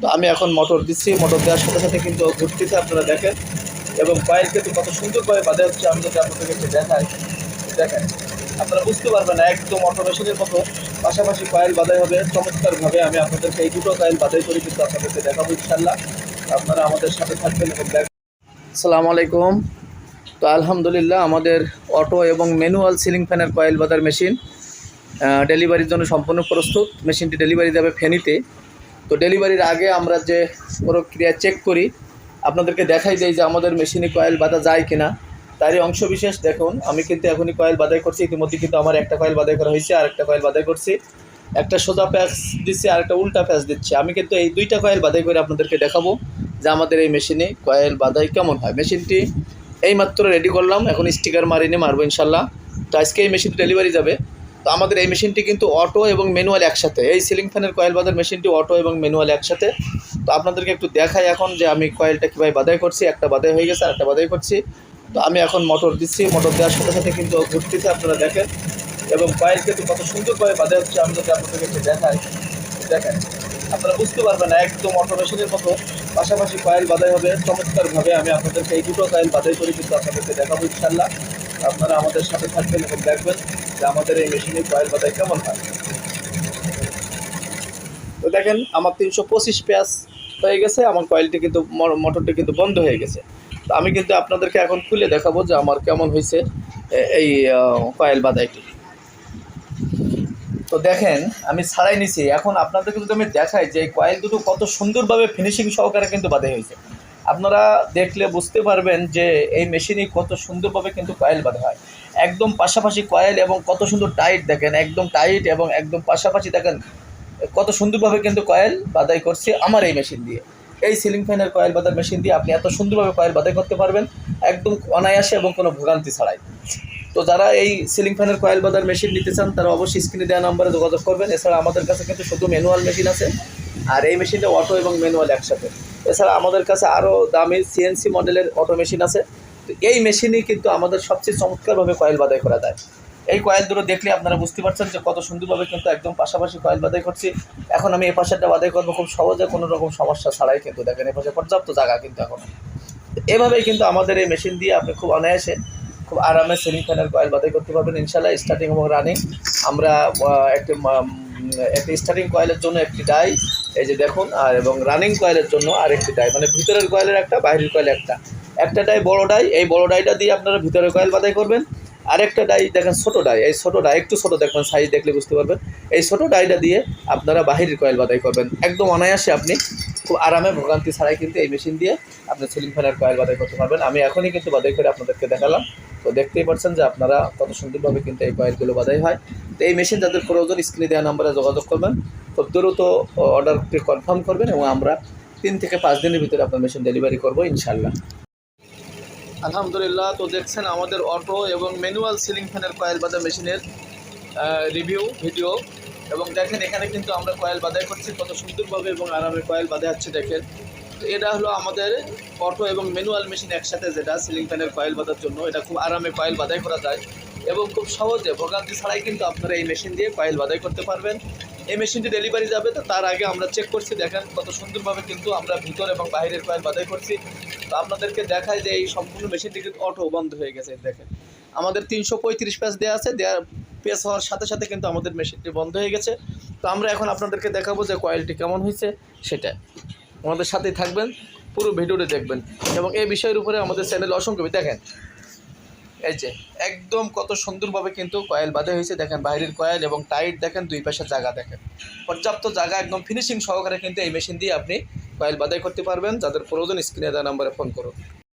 তো আমি এখন মোটর দিচ্ছি মোটর দেওয়ার সাথে সাথে কিন্তু ঘুরতেছে আপনারা দেখেন। এবং কয়েল কিন্তু কত সুন্দরভাবে বাঁধা হচ্ছে, আমি যদি আপনাদেরকে একটু দেখাই, দেখেন, আপনারা বুঝতে পারবেন না, একদম অটোমেশনের মতো। পাশাপাশি কয়েল বাঁধাই হবে, চমৎকারভাবে আমি আপনাদেরকে এই দুটো কয়েল বাঁধাই করে কিন্তু আপনাদেরকে দেখাবো ইনশাল্লাহ আপনারা আমাদের সাথে থাকবেন এবং দেখ আসসালামু আলাইকুম। তো আলহামদুলিল্লাহ, আমাদের অটো এবং ম্যানুয়াল সিলিং ফ্যানের কয়েল বাঁধার মেশিন ডেলিভারির জন্য সম্পূর্ণ প্রস্তুত। মেশিনটি ডেলিভারি যাবে ফেনীতে। তো ডেলিভারির আগে আমরা যে প্রক্রিয়া চেক করি, আপনাদেরকে দেখাই দেই যে আমাদের মেশিনে কয়েল বাঁধা যায় কিনা। তারই অংশ বিশেষ দেখুন, আমি কিন্তু এখনই কয়েল বাদাই করছি, ইতিমধ্যে কিন্তু আমার একটা কয়েল বাদাই করা হয়েছে, আর একটা কয়েল বাদাই করছি। একটা সোজা প্যাচ দিচ্ছি, আর একটা উল্টা প্যাচ দিচ্ছি। আমি কিন্তু এই দুইটা কয়েল বাদাই করে আপনাদেরকে দেখাবো যে আমাদের এই মেশিনে কয়েল বাঁধাই কেমন হয়। মেশিনটি এইমাত্র রেডি করলাম, এখন স্টিকার মারিনে, মারবো ইনশাল্লাহ। তো আজকে এই মেশিনটি ডেলিভারি যাবে। তো আমাদের এই মেশিনটি কিন্তু অটো এবং ম্যানুয়াল একসাথে। এই সিলিং ফ্যানের কয়েল বাঁধার মেশিনটি অটো এবং ম্যানুয়াল একসাথে। তো আপনাদেরকে একটু দেখাই এখন যে আমি কয়েলটা কীভাবে বাধাই করছি। একটা বাধাই হয়ে গেছে আর একটা বাধাই করছি। তো আমি এখন মোটর দিচ্ছি। মোটর দেওয়ার সাথে সাথে কিন্তু ঘুরতেছে আপনারা দেখেন। এবং কয়েল কিন্তু কত সুন্দরভাবে বাঁধা হচ্ছে, আমি যদি আপনাদেরকে একটু দেখাই। দেখেন, আপনারা বুঝতে পারবেন না, একদম অটোমেশনের মতো। পাশাপাশি কয়েল বাধাই হবে। চমৎকারভাবে আমি আপনাদেরকে এই দুটো কয়েল বাধাই করে কিন্তু আপনাদেরকে দেখাবো ইনশাল্লাহ আপনারা আমাদের সাথে থাকবেন এবং দেখবেন। আমাদের এই মেশিনে কয়েল বাধাই কেমন হয়? তো দেখেন, আমার তিনশো পঁচিশ পেঁয়াজ হয়ে গেছে, আমার কয়েলটি কিন্তু মোটরটি কিন্তু বন্ধ হয়ে গেছে। তো আমি কিন্তু আপনাদেরকে এখন খুলে দেখাবো যে আমার কেমন হয়েছে এই কয়েল বাধাইটি তো দেখেন, আমি ছাড়াই নিছি। এখন আপনাদেরকে যদি আমি দেখাই যে এই কয়েল দুটো কত সুন্দরভাবে ফিনিশিং সহকারে কিন্তু বাঁধা হয়েছে। আপনারা দেখলে বুঝতে পারবেন যে এই মেশিনে কত সুন্দরভাবে কিন্তু কয়েল বাঁধা হয়। একদম পাশাপাশি কয়েল এবং কত সুন্দর টাইট দেখেন, একদম টাইট এবং একদম পাশাপাশি দেখেন, কত সুন্দরভাবে কিন্তু কয়েল বাদাই করছে আমার এই মেশিন দিয়ে। এই সিলিং ফ্যানের কয়েল বাঁধার মেশিন দিয়ে আপনি এত সুন্দরভাবে কয়েল বাদাই করতে পারবেন, একদম অনায়াসে এবং কোনো ভোগান্তি ছাড়াই। তো যারা এই সিলিং ফ্যানের কয়েল বাঁধার মেশিন নিতে চান, তারা অবশ্যই স্ক্রিনে দেওয়া নম্বরে যোগাযোগ করবেন। এছাড়া আমাদের কাছে কিন্তু শুধু ম্যানুয়াল মেশিন আছে, আর এই মেশিনটা অটো এবং ম্যানুয়াল একসাথে। এছাড়া আমাদের কাছে আরও দামি সিএনসি মডেলের অটো মেশিন আছে। তো এই মেশিনেই কিন্তু আমাদের সবচেয়ে চমৎকারভাবে কয়েল বাদাই করা যায়। এই কয়েল দুটো দেখলে আপনারা বুঝতে পারছেন যে কত সুন্দরভাবে কিন্তু একদম পাশাপাশি কয়েল বাদাই করছি। এখন আমি এ পাশেরটা বাদাই করব, খুব সহজে কোনো রকম সমস্যা ছাড়াই কিন্তু দেখেন এ পাশে পর্যাপ্ত জায়গা কিন্তু এখন। এভাবেই কিন্তু আমাদের এই মেশিন দিয়ে আপনি খুব অনায়াসে খুব আরামে সিলিং ফ্যানের কয়েল বাদাই করতে পারবেন। ইনশাল্লাহ স্টার্টিং এবং রানিং আমরা একটি একটি স্টার্টিং কয়েলের জন্য একটি ডাই এই যে দেখুন, আর এবং রানিং কয়েলের জন্য আর একটি ডাই মানে ভিতরের কয়েলের একটা, বাইরের কয়েল একটা। একটা ডাই বড় ডাই, এই বড় ডাইটা দিয়ে আপনারা ভিতরে কয়েল বাদাই করবেন। আরেকটা ডাই, দেখেন ছোটো ডাই, এই ছোটো ডাই, একটু ছোটো দেখবেন সাইজ দেখলে বুঝতে পারবেন। এই ছোটো ডাইটা দিয়ে আপনারা বাহিরের কয়েল বাদাই করবেন। একদম অনায়াসে আপনি খুব আরামে ভোগান্তি ছাড়াই কিন্তু এই মেশিন দিয়ে আপনি সিলিং ফ্যানের কয়েল বাদাই করতে পারবেন। আমি এখনই কিন্তু বাদাই করে আপনাদেরকে দেখালাম। তো দেখতেই পাচ্ছেন যে আপনারা কত সুন্দরভাবে কিন্তু এই কয়েলগুলো বাদাই হয়। তো এই মেশিন যাদের প্রয়োজন স্ক্রিনে দেওয়া নাম্বারে যোগাযোগ করবেন। খুব দ্রুত অর্ডারটি কনফার্ম করবেন এবং আমরা তিন থেকে পাঁচ দিনের ভিতরে আপনার মেশিন ডেলিভারি করব ইনশাল্লাহ আলহামদুলিল্লাহ, তো দেখছেন আমাদের অটো এবং ম্যানুয়াল সিলিং ফ্যানের কয়েল বাঁধা মেশিনের রিভিউ ভিডিও এবং দেখেন এখানে কিন্তু আমরা কয়েল বাঁধাই করছি, কত সুন্দরভাবে এবং আরামে কয়েল বাঁধা যাচ্ছে দেখেন। তো এটা হলো আমাদের অটো এবং ম্যানুয়াল মেশিন একসাথে যেটা সিলিং ফ্যানের কয়েল বাঁধার জন্য, এটা খুব আরামে কয়েল বাঁধাই করা যায়। এবং খুব সহজে ভোগান্তি ছাড়াই কিন্তু আপনারা এই মেশিন দিয়ে কয়েল বাঁধাই করতে পারবেন। এই মেশিনটি ডেলিভারি যাবে, তো তার আগে আমরা চেক করছি, দেখেন কত সুন্দরভাবে কিন্তু আমরা ভিতর এবং বাইরের কয়েল বাঁধাই করছি। তো আপনাদেরকে দেখায় যে এই সম্পূর্ণ মেশিনটি কিন্তু অটো বন্ধ হয়ে গেছে দেখেন। আমাদের তিনশো পঁয়ত্রিশ পেজ দেওয়া আছে দেওয়ার পেস হওয়ার সাথে সাথে কিন্তু আমাদের মেশিনটি বন্ধ হয়ে গেছে। তো আমরা এখন আপনাদেরকে দেখাবো যে কয়েলটি কেমন হয়েছে, সেটা। আমাদের সাথেই থাকবেন, পুরো ভিডিওটি দেখবেন। এবং এই বিষয়ের উপরে আমাদের চ্যানেল অসংখ্য, দেখেন। এই যে, একদম কত সুন্দরভাবে কিন্তু কয়েল বাঁধা হয়েছে। দেখেন বাইরের কয়েল এবং টাইট দেখেন, দুই পাশের জায়গা দেখেন। পর্যাপ্ত জায়গা, একদম ফিনিশিং সহকারে কিন্তু এই মেশিন দিয়ে আপনি কয়েল বাদাই করতে পারবেন। যাদের প্রয়োজন স্ক্রিনে দেওয়া নাম্বারে ফোন করুন।